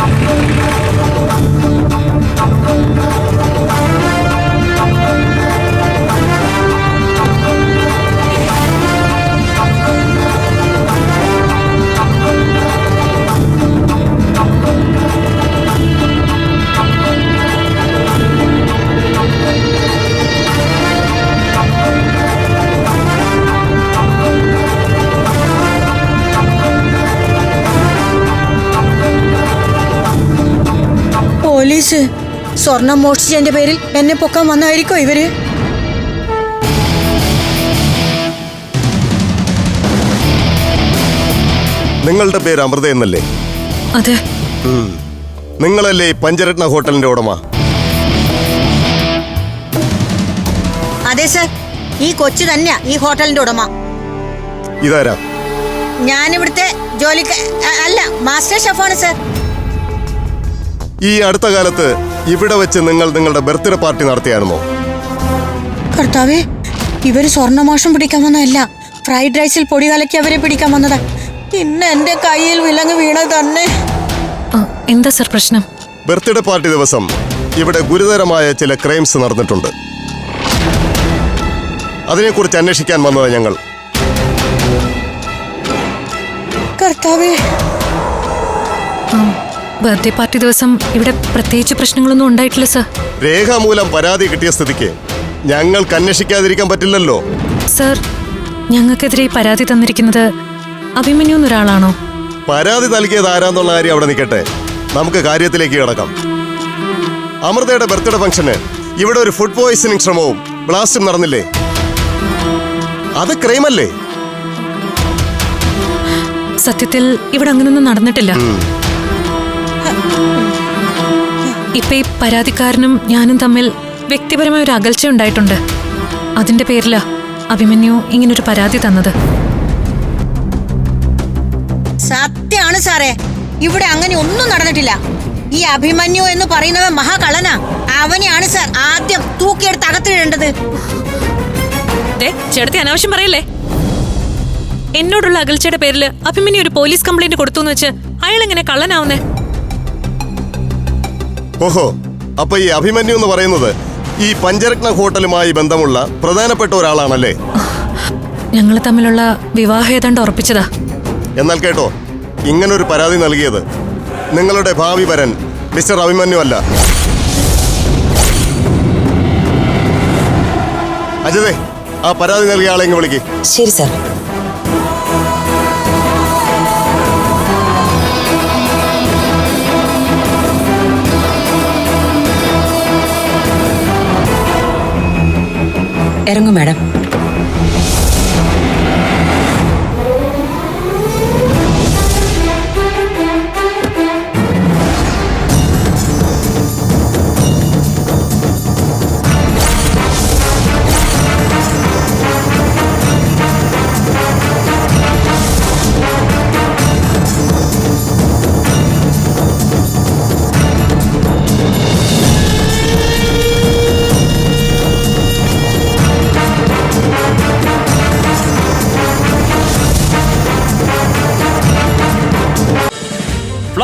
Thank you. Police സ്വർണം മോഷ്ടിച്ചതിന്റെ പേരിൽ എന്നെ പൊക്കാൻ വന്നായിരിക്കോ ഇവർ? നിങ്ങളുടെ പേര് അമൃത എന്നല്ലേ? അതെ. നിങ്ങളല്ലേ പഞ്ചരത്ന ഹോട്ടലിന്റെ ഉടമ? അതെ സർ. ഈ കൊച്ചു തന്നെയാ ഈ ഹോട്ടലിന്റെ ഉടമ. ഇതാരാ? ഞാനിവിടുത്തെ ജോലിക്ക് അല്ല മാസ്റ്റർ ഷെഫാണ് സർ. ഈ അടുത്ത കാലത്ത് ഇവിടെ വെച്ച് നിങ്ങൾ നിങ്ങളുടെ ബർത്ത്ഡേ പാർട്ടി നടത്തിയായിരുന്നോ? കർത്താവേ ഇവർ സ്വർണമോഷം പിടിക്കാൻ വന്നതല്ല. ഫ്രൈഡ് റൈസിൽ പൊടി കലക്കി അവരെ പിടിക്കാൻ വന്നതാ. പിന്നെ എന്റെ കയ്യിൽ വിലങ്ങ് വീണത് തന്നെ. എന്താ സർ പ്രശ്നം? ബർത്ത്ഡേ പാർട്ടി ദിവസം ഇവിടെ ഗുരുതരമായ ചില ക്രൈംസ് നടന്നിട്ടുണ്ട്. അതിനെക്കുറിച്ച് അന്വേഷിക്കാൻ വന്നത് ഞങ്ങൾ. കർത്താവേ. ബർത്ത്ഡേ പാർട്ടി ദിവസം ഇവിടെ പ്രത്യേകിച്ച് പ്രശ്നങ്ങളൊന്നും ഉണ്ടായിട്ടില്ല സർ രേഖാമൂലം പരാതി കിട്ടിയ സ്ഥിതിക്ക് ഞങ്ങൾക്ക് അന്വേഷിക്കാതിരിക്കാൻ പറ്റില്ലല്ലോ. സർ ഞങ്ങൾക്കെതിരെ പരാതി തന്നിരിക്കുന്നത് അഭിമന്യു എന്നൊരാളാണോ പരാതി നൽകിയത് ആരാന്നുള്ള കാര്യം അവിടെ നിൽക്കട്ടെ. നമുക്ക് കാര്യത്തിലേക്ക് കിടക്കാം. അമൃതയുടെ ബർത്ത്ഡേ ഫംഗ്ഷന് ഇവിടെ ഒരു ഫുഡ് പോയിസണിങ് ശ്രമവും ബ്ലാസ്റ്റും നടന്നില്ലേ? അത് ക്രൈമല്ലേ സത്യത്തിൽ ഇവിടെ അങ്ങനൊന്നും നടന്നിട്ടില്ല. ഇപ്പൊ ഈ പരാതിക്കാരനും ഞാനും തമ്മിൽ വ്യക്തിപരമായ ഒരു അകൽച്ച ഉണ്ടായിട്ടുണ്ട്. അതിന്റെ പേരിലാ അഭിമന്യു ഇങ്ങനൊരു പരാതി തന്നത്. സത്യാണ് സാറേ. ഇവിടെ അങ്ങനെ ഒന്നും നടന്നിട്ടില്ല. ഈ അഭിമന്യു എന്ന് പറയുന്നവൻ മഹാകള്ളനാ. അവനെയാണ് സാർ ആദ്യം തൂക്കിയെടുത്ത് അകത്തിടേണ്ടത് ചേട്ടത്തി അനാവശ്യം പറയല്ലേ? എന്നോടുള്ള അകൽച്ചയുടെ പേരിൽ അഭിമന്യു ഒരു പോലീസ് കംപ്ലൈന്റ് കൊടുത്തു വെച്ച് അയാൾ എങ്ങനെ കള്ളനാവുന്നേ? ഓഹോ അപ്പൊ ഈ അഭിമന്യു എന്ന് പറയുന്നത് ഈ പഞ്ചരത്ന ഹോട്ടലുമായി ബന്ധമുള്ള പ്രധാനപ്പെട്ട ഒരാളാണല്ലേ? ഞങ്ങൾ തമ്മിലുള്ള വിവാഹം ഏതാണ്ട് ഉറപ്പിച്ചതാ. എന്നാൽ കേട്ടോ ഇങ്ങനൊരു പരാതി നൽകിയത് നിങ്ങളുടെ ഭാവി വരൻ മിസ്റ്റർ അഭിമന്യു അല്ല. അജിതേ ആ പരാതി നൽകിയ ആളെ ഇങ്ങ് വിളിക്ക്. ശരി സാർ. இறங்கும் மேடம்.